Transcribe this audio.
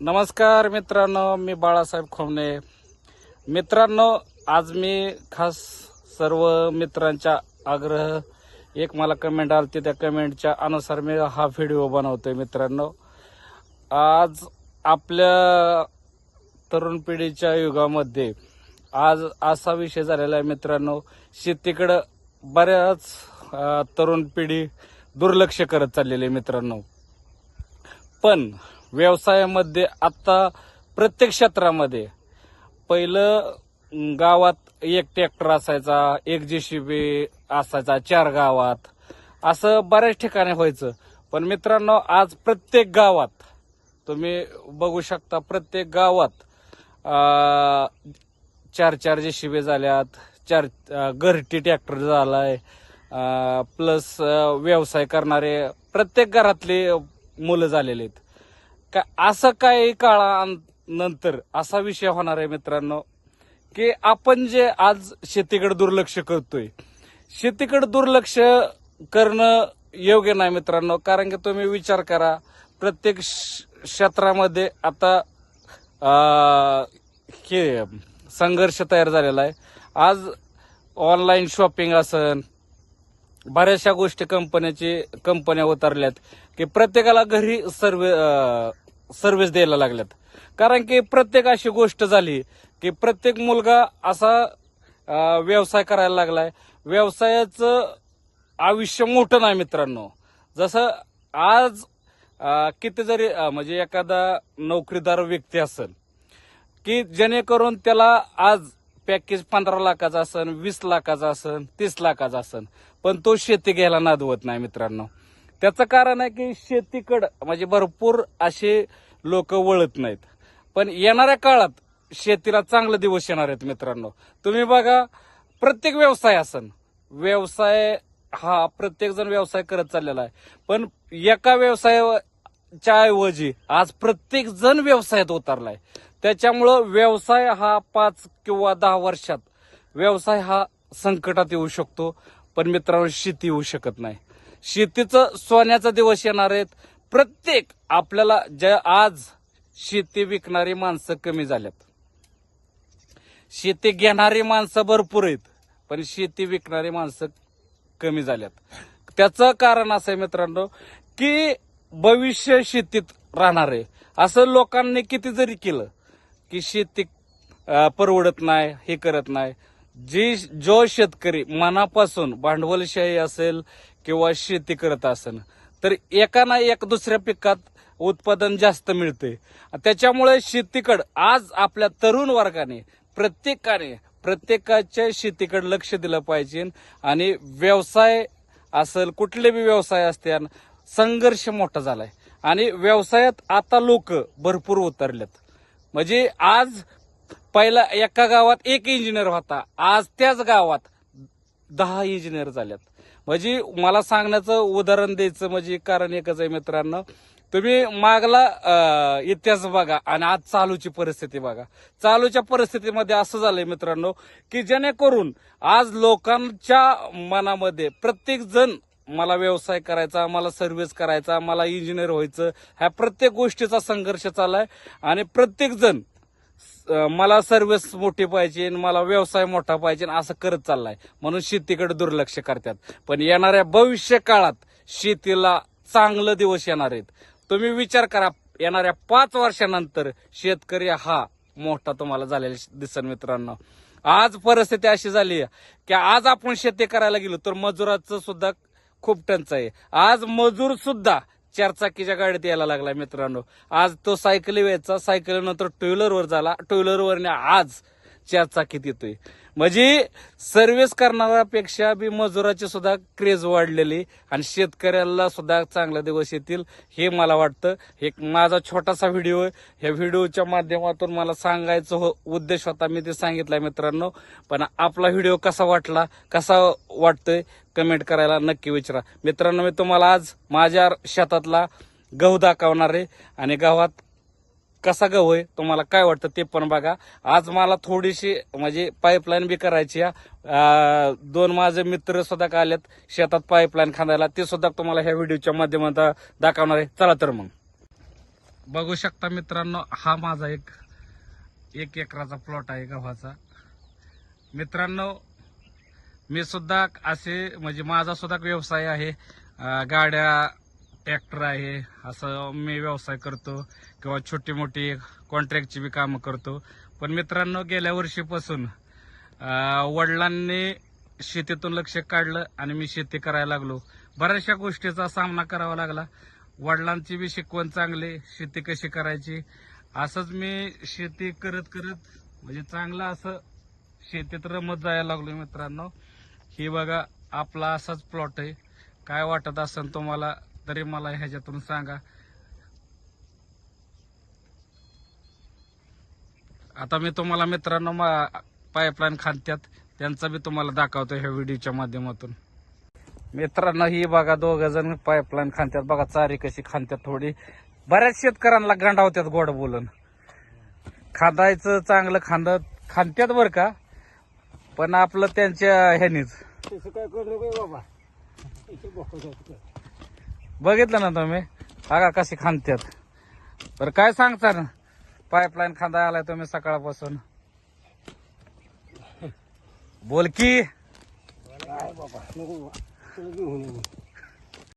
नमस्कार मित्रांनो मी बाळासाहेब खोमणे. मित्रांनो आज मी खास सर्व मित्रांच्या आग्रह एक मला कमेंट आलती त्या कमेंटच्या अनुसार मी हा व्हिडिओ बनवतोय मित्रांनो. आज आपल्या तरुण पिढीच्या युगामध्ये आज असा विषय झालेला आहे मित्रांनो शेतीकडं बऱ्याच तरुण पिढी दुर्लक्ष करत चाललेली आहे मित्रांनो. पण व्यवसायामध्ये आता प्रत्येक क्षेत्रामध्ये. पहिलं गावात एक ट्रॅक्टर असायचा एक जेसीबी असायचा चार गावात. असं बऱ्याच ठिकाणी व्हायचं. पण मित्रांनो आज प्रत्येक गावात तुम्ही बघू शकता प्रत्येक गावात चार चार चार जेसीबी झाल्यात चार घरटी ट्रॅक्टर झालाय प्लस व्यवसाय करणारे प्रत्येक घरातले मुलं झालेले आहेत. का असं काही काळानंतर असा विषय होणार आहे मित्रांनो की आपण जे आज शेतीकडे दुर्लक्ष करतोय शेतीकडे दुर्लक्ष करणं योग्य नाही मित्रांनो कारण की तुम्ही विचार करा प्रत्येक श- क्षेत्रामध्ये आता हे संघर्ष तयार झालेला आहे. आज ऑनलाईन शॉपिंग असन बऱ्याचशा गोष्टी कंपन्याची कंपन्या उतरल्यात की प्रत्येकाला घरी सर्व सर्व्हिस द्यायला लागल्यात. कारण की प्रत्येक अशी गोष्ट झाली की प्रत्येक मुलगा असा व्यवसाय करायला लागलाय. व्यवसायाचं आयुष्य मोठं नाही मित्रांनो. जसं आज किती जरी म्हणजे एखादा नोकरीदार व्यक्ती असेल की जेणेकरून त्याला आज पॅकेज पंधरा लाखाचा असन वीस लाखाचा असन तीस लाखाचा असन पण तो शेती घ्यायला नादवत नाही मित्रांनो. त्याचं कारण आहे की शेतीकडं म्हणजे भरपूर असे लोक वळत नाहीत. पण येणाऱ्या काळात शेतीला चांगले दिवस येणार आहेत मित्रांनो. तुम्ही बघा प्रत्येक व्यवसाय असन. व्यवसाय हा प्रत्येक जण व्यवसाय करत चाललेला आहे. पण एका व्यवसायाच्या ऐवजी आज प्रत्येक जण व्यवसायात उतरलाय. त्याच्यामुळं व्यवसाय हा पाच किंवा दहा वर्षात व्यवसाय हा संकटात येऊ शकतो. पण मित्रांनो शेती येऊ शकत नाही. शेतीचं सोन्याचा दिवस येणार आहेत. प्रत्येक आपल्याला ज्या आज शेती विकणारी माणसं कमी झाल्यात. शेती घेणारी माणसं भरपूर आहेत पण शेती विकणारी माणसं कमी झाल्यात. त्याचं कारण असं आहे मित्रांनो की भविष्य शेतीत राहणार आहे. असं लोकांनी किती जरी केलं की शेती परवडत नाही हे करत नाही. जी जो शेतकरी मनापासून भांडवलशाही असेल किंवा शेती करत असेल तर एका ना एक दुसऱ्या पिकात उत्पादन जास्त मिळते. त्याच्यामुळे शेतीकडं आज आपल्या तरुण वर्गाने प्रत्येकाने प्रत्येकाच्या शेतीकडे लक्ष दिलं पाहिजे. आणि व्यवसाय असेल कुठले बी व्यवसाय असतील संघर्ष मोठा झालाय. आणि व्यवसायात आता लोक भरपूर उतरलेत. म्हणजे आज पहिला एका गावात एक इंजिनियर होता. आज त्याच गावात दहा इंजिनियर झाल्यात. म्हणजे मला सांगण्याचं उदाहरण द्यायचं म्हणजे कारण एकच आहे मित्रांनो. तुम्ही मागला इतिहास बघा आणि आज चालूची परिस्थिती बघा. चालूच्या परिस्थितीमध्ये असं झालंय मित्रांनो की जेणेकरून आज लोकांच्या मनामध्ये प्रत्येक जण मला व्यवसाय करायचा मला सर्व्हिस करायचा मला इंजिनियर व्हायचं ह्या प्रत्येक गोष्टीचा संघर्ष चाललाय. आणि प्रत्येक जण मला सर्व्हिस मोठी पाहिजे आणि मला व्यवसाय मोठा पाहिजे आणि असं करत चाललाय. म्हणून शेतीकडे दुर्लक्ष करतात. पण येणाऱ्या भविष्य काळात शेतीला चांगलं दिवस येणार आहेत. तुम्ही विचार करा येणाऱ्या पाच वर्षानंतर शेतकरी हा मोठा तुम्हाला झालेला दिसन मित्रांनो. आज परिस्थिती अशी झाली आहे की आज आपण शेती करायला गेलो तर मजुराचं सुद्धा खूप टंचाई आहे. आज मजूर सुद्धा चारचाकीच्या गाडीत यायला लागला मित्रांनो. आज तो सायकल व्हायचा सायकल नंतर टू व्हीलरवर झाला. टू व्हीलरवरने आज चारचाकीत येतोय. म्हणजे सर्व्हिस करणाऱ्यापेक्षा बी मजुराची सुद्धा क्रेज वाढलेली आणि शेतकऱ्याला सुद्धा चांगला दिवस येतील हे मला वाटतं. एक माझा छोटासा व्हिडिओ आहे. ह्या व्हिडिओच्या माध्यमातून मला सांगायचं हो उद्देश होता मी ते सांगितलाय मित्रांनो. पण आपला व्हिडिओ कसा वाटला कसा वाटतोय कमेंट करायला नक्की विचारा. मित्रांनो मी तुम्हाला आज माझ्या शेतातला गहू दाखवणार आहे आणि गावात कसा गहू आहे तुम्हाला काय वाटतं ते पण बघा. आज मला थोडीशी म्हणजे पाईपलाईन बी करायची आहे. दोन माझे मित्र सुद्धा का आलेत शेतात पाईपलाईन खांदायला. ते सुद्धा तुम्हाला ह्या व्हिडिओच्या माध्यमातून दाखवणार आहे. चला तर मग. बघू शकता मित्रांनो हा माझा एक एक एकराचा प्लॉट आहे गव्हाचा. मित्रांनो मी सुद्धा असे म्हणजे माझा सुद्धा व्यवसाय आहे. गाड्या ट्रॅक्टर आहे असं मी व्यवसाय करतो किंवा छोटी मोठी कॉन्ट्रॅक्टची बी कामं करतो. पण मित्रांनो गेल्या वर्षीपासून वडिलांनी शेतीतून लक्ष काढलं आणि मी शेती करायला लागलो. बऱ्याचशा गोष्टीचा सामना करावा लागला. वडिलांची बी शिकवण चांगली शेती कशी करायची असंच मी शेती करत करत म्हणजे चांगलं असं शेतीत रमत जायला लागलो मित्रांनो. ही बघा आपला असाच प्लॉट आहे. काय वाटत असेल तुम्हाला? तरी मला ह्याच्यातून सांगा. आता मी तुम्हाला मित्रांनो पाईपलाईन खांद्यात त्यांचा मी तुम्हाला दाखवतो ह्या व्हिडिओच्या माध्यमातून. मित्रांनो ही बघा दोघ जण पाईपलाईन खांद्यात बघा चारी कशी खांद्यात थोडी. बऱ्याच शेतकऱ्यांना गांडावत्यात गोड बोलून. खांदायचं चांगलं खांद खांद्यात बर का? पण आपलं त्यांच्या ह्यानीच. काय करू बाबा? बघितलं ना तुम्ही? बघा कशी खांदत्यात. बरं काय सांगता ना पाईपलाईन खांदा आलाय तुम्ही सकाळपासून. बोल की. बाबा